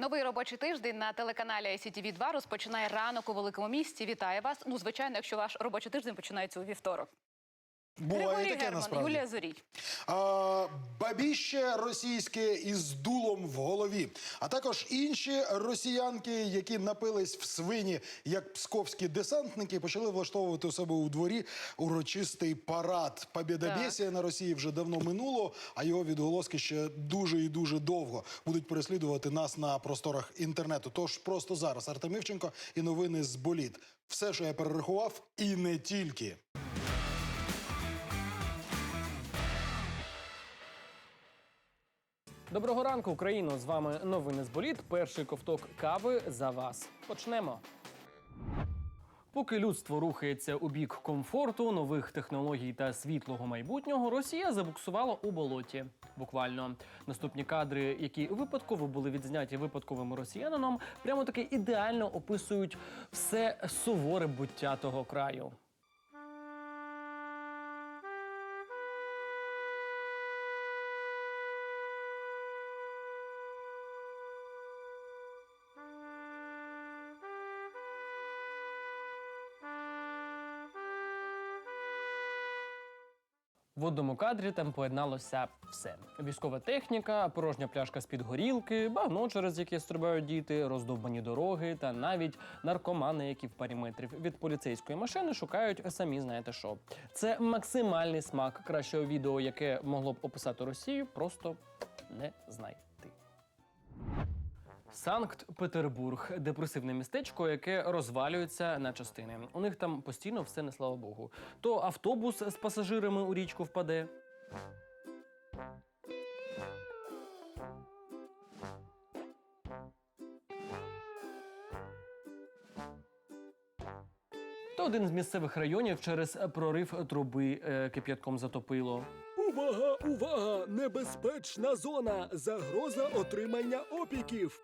Новий робочий тиждень на телеканалі ICTV 2 розпочинає ранок у великому місті. Вітаю вас. Ну, звичайно, якщо ваш робочий тиждень починається у вівторок. Буває Григорій таке Герман, насправді. Юлія Зорій. А, бабіще російське із дулом в голові, а також інші росіянки, які напились в свині, як псковські десантники, почали влаштовувати у себе у дворі урочистий парад. Побєдобєсія на Росії вже давно минуло, а його відголоски ще дуже і дуже довго будуть переслідувати нас на просторах інтернету. Тож просто зараз Артем Івченко і новини з боліт. Все, що я перерахував, і не тільки. Доброго ранку, Україно! З вами новини з боліт. Перший ковток кави за вас. Почнемо. Поки людство рухається у бік комфорту, нових технологій та світлого майбутнього, Росія забуксувала у болоті. Буквально наступні кадри, які випадково були відзняті випадковим росіянином, прямо таки ідеально описують все суворе буття того краю. В одному кадрі там поєдналося все: військова техніка, порожня пляшка з-під горілки, багно, через яке стрибають діти, роздовбані дороги та навіть наркомани, які в парі метрів від поліцейської машини шукають самі знаєте що. Це максимальний смак кращого відео, яке могло б описати Росію, просто не знайти. Санкт-Петербург депресивне містечко, яке розвалюється на частини. У них там постійно все не слава Богу. То автобус з пасажирами у річку впаде. То один з місцевих районів через прорив труби е, кип'ятком затопило. Увага, увага! Небезпечна зона! Загроза отримання опіків.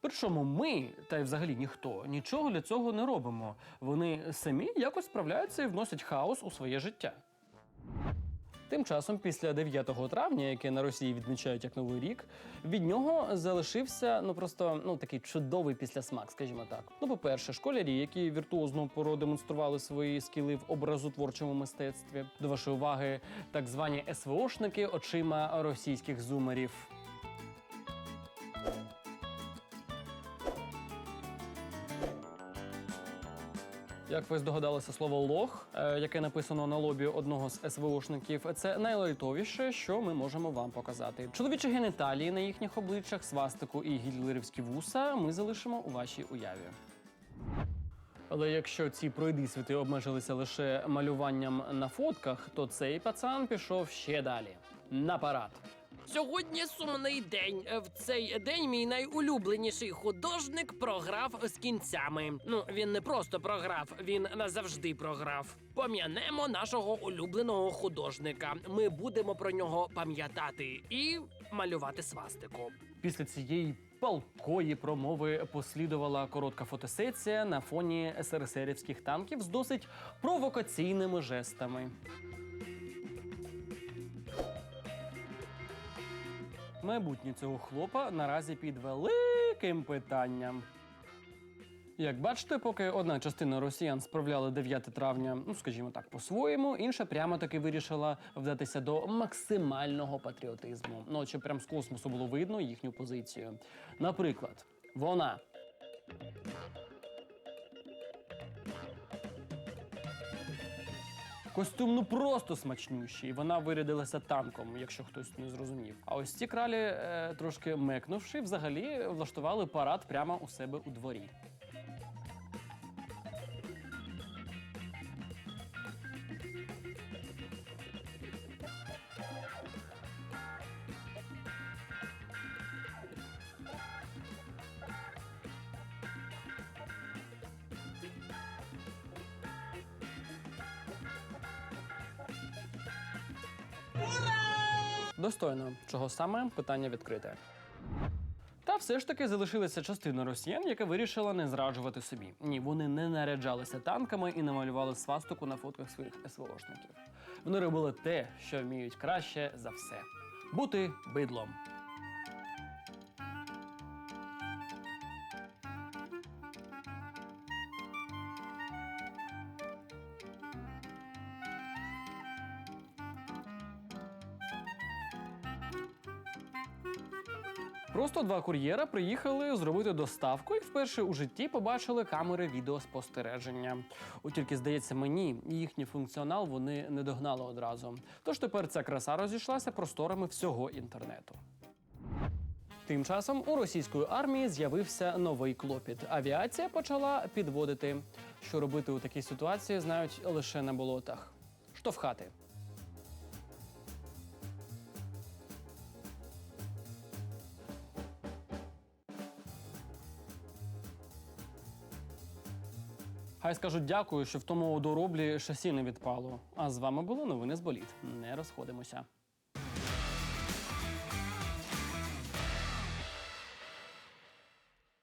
Причому ми, та й взагалі ніхто, нічого для цього не робимо. Вони самі якось справляються і вносять хаос у своє життя. Тим часом, після 9 травня, яке на Росії відмічають як Новий рік, від нього залишився ну просто ну такий чудовий післясмак, скажімо так. Ну, по-перше, школярі, які віртуозно продемонстрували свої скіли в образотворчому мистецтві. До вашої уваги, так звані СВОшники очима російських зумерів. Як ви здогадалися, слово лох, е, яке написано на лобі одного з СВОшників, це найлайтовіше, що ми можемо вам показати. Чоловічі геніталії на їхніх обличчях, свастику і гітлерівські вуса ми залишимо у вашій уяві. Але якщо ці пройдисвіти обмежилися лише малюванням на фотках, то цей пацан пішов ще далі. На парад. Сьогодні сумний день. В цей день мій найулюбленіший художник програв з кінцями. Ну він не просто програв, він назавжди програв. Пом'янемо нашого улюбленого художника. Ми будемо про нього пам'ятати і малювати свастику. Після цієї палкої промови послідувала коротка фотосесія на фоні СРСРівських танків з досить провокаційними жестами. Майбутнє цього хлопа наразі під великим питанням. Як бачите, поки одна частина росіян справляли 9 травня, ну скажімо так, по-своєму, інша прямо таки вирішила вдатися до максимального патріотизму. Ну, щоб прям з космосу було видно їхню позицію. Наприклад, вона. Костюм ну просто смачнющий. Вона вирядилася танком, якщо хтось не зрозумів. А ось ці кралі, е, трошки мекнувши, взагалі влаштували парад прямо у себе у дворі. Достойно, чого саме питання відкрите. Та все ж таки залишилася частина росіян, яка вирішила не зраджувати собі. Ні, вони не наряджалися танками і не малювали свастику на фотках своїх СВОшників. Вони робили те, що вміють краще за все бути бидлом. Просто два кур'єра приїхали зробити доставку і вперше у житті побачили камери відеоспостереження. От тільки здається мені, їхній функціонал вони не догнали одразу. Тож тепер ця краса розійшлася просторами всього інтернету. Тим часом у російської армії з'явився новий клопіт. Авіація почала підводити. Що робити у такій ситуації, знають лише на болотах. Штовхати. Хай скажуть дякую, що в тому дороблі шасі не відпало. А з вами було новини з боліт. Не розходимося.